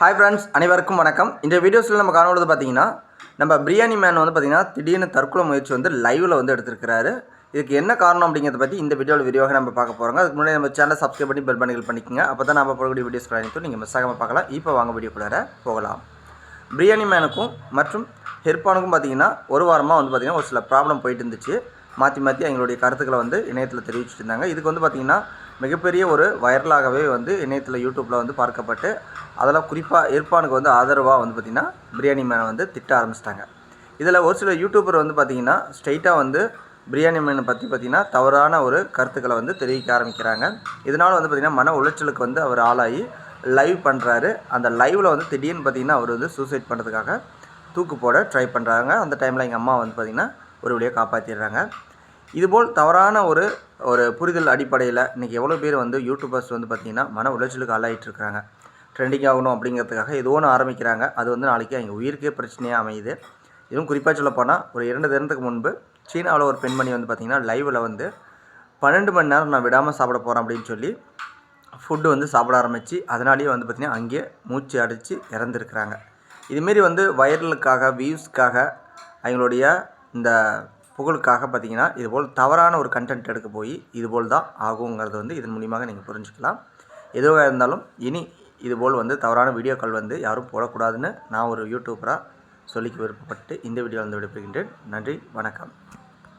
Hi friends அனைவருக்கும் வணக்கம். இந்த வீடியோஸில் நம்ம காணுவது பார்த்தீங்கன்னா நம்ம பிரியாணி மேன் வந்து பார்த்தீங்கன்னா திடீர்னு தற்கொலை முயற்சி வந்து லைவில் வந்து எடுத்திருக்கிறாரு. இதுக்கு என்ன காரணம் அப்படிங்கிறத பற்றி இந்த வீடியோவில் விரிவாக நம்ம பார்க்க போகிறோங்க அதுக்கு முன்னாடி நம்ம சேனலை சப்ஸ்கிரைப் பண்ணி பெல் பண்ணிகள் பண்ணிக்கோங்க. அப்போ தான் நம்ம போடக்கூடிய வீடியோஸ் அனைத்தும் நீங்கள் மிஸ் ஆகாமல் பார்க்கலாம். இப்போ வாங்க வீடியோக்குள்ளார போகலாம். பிரியாணி மேனுக்கும் மற்றும் ஹெர்பானுக்கும் பார்த்தீங்கன்னா ஒரு வாரமாக வந்து பார்த்திங்கன்னா ஒரு சில ப்ராப்ளம் போயிட்டு இருந்துச்சு. மாற்றி மாற்றி எங்களுடைய கருத்துக்களை வந்து இணையத்தில் தெரிவிச்சுட்டு இருந்தாங்க. இதுக்கு வந்து பார்த்திங்கன்னா மிகப்பெரிய ஒரு வைரலாகவே வந்து இணையத்தில் யூடியூப்பில் வந்து பார்க்கப்பட்டு அதெல்லாம் குறிப்பாக இர்பானுக்கு வந்து ஆதரவாக வந்து பார்த்திங்கன்னா பிரியாணி மேனை வந்து திட்ட ஆரம்பிச்சிட்டாங்க. இதில் ஒரு சில யூடியூபர் வந்து பார்த்திங்கன்னா ஸ்ட்ரைட்டாக வந்து பிரியாணி மேனை பற்றி பார்த்திங்கன்னா தவறான ஒரு கருத்துக்களை வந்து தெரிவிக்க ஆரம்பிக்கிறாங்க. இதனால் வந்து பார்த்திங்கன்னா மன உளைச்சலுக்கு வந்து அவர் ஆளாகி லைவ் பண்ணுறாரு அந்த லைவில் வந்து திடீர்னு பார்த்திங்கன்னா அவர் வந்து சூசைட் பண்ணுறதுக்காக தூக்கு போட ட்ரை பண்ணுறாங்க அந்த டைமில் எங்கள் அம்மா வந்து பார்த்திங்கன்னா ஒரு வழியாக காப்பாற்றிடுறாங்க இதுபோல் தவறான ஒரு ஒரு புரிதல் அடிப்படையில் இன்றைக்கி எவ்வளோ பேர் வந்து யூடியூபர்ஸ் வந்து பார்த்திங்கன்னா மன உளைச்சலுக்கு ஆளாயிட்டுருக்காங்க ட்ரெண்டிங் ஆகணும் அப்படிங்கிறதுக்காக ஏதோ ஒன்று ஆரம்பிக்கிறாங்க. அது வந்து நாளைக்கு அவங்க உயிருக்கே பிரச்சனையாக அமையுது. இதுவும் குறிப்பாக சொல்லப்போனால் ஒரு இரண்டு தினத்துக்கு முன்பு சீனாவில் ஒரு பெண்மணி வந்து பார்த்திங்கன்னா லைவில் வந்து பன்னெண்டு மணி நேரம் நான் விடாமல் சாப்பிட போகிறேன் அப்படின்னு சொல்லி ஃபுட்டு வந்து சாப்பிட ஆரம்பித்து அதனாலேயே வந்து பார்த்திங்கன்னா அங்கேயே மூச்சு அடித்து இறந்துருக்குறாங்க. இதுமாரி வந்து வைரலுக்காக வியூஸ்க்காக அவங்களுடைய இந்த புகழுக்காக பார்த்தீங்கன்னா இதுபோல் தவறான ஒரு கண்டென்ட் எடுக்க போய் இதுபோல் தான் ஆகுங்கிறது வந்து இதன் மூலியமாக நீங்கள் புரிஞ்சுக்கலாம். எதுவாக இருந்தாலும் இனி இதுபோல் வந்து தவறான வீடியோக்கள் வந்து யாரும் போடக்கூடாதுன்னு நான் ஒரு யூடியூபராக சொல்லிக்க விருப்பப்பட்டு இந்த வீடியோ வந்து விடைபெறுகின்றேன். நன்றி வணக்கம்.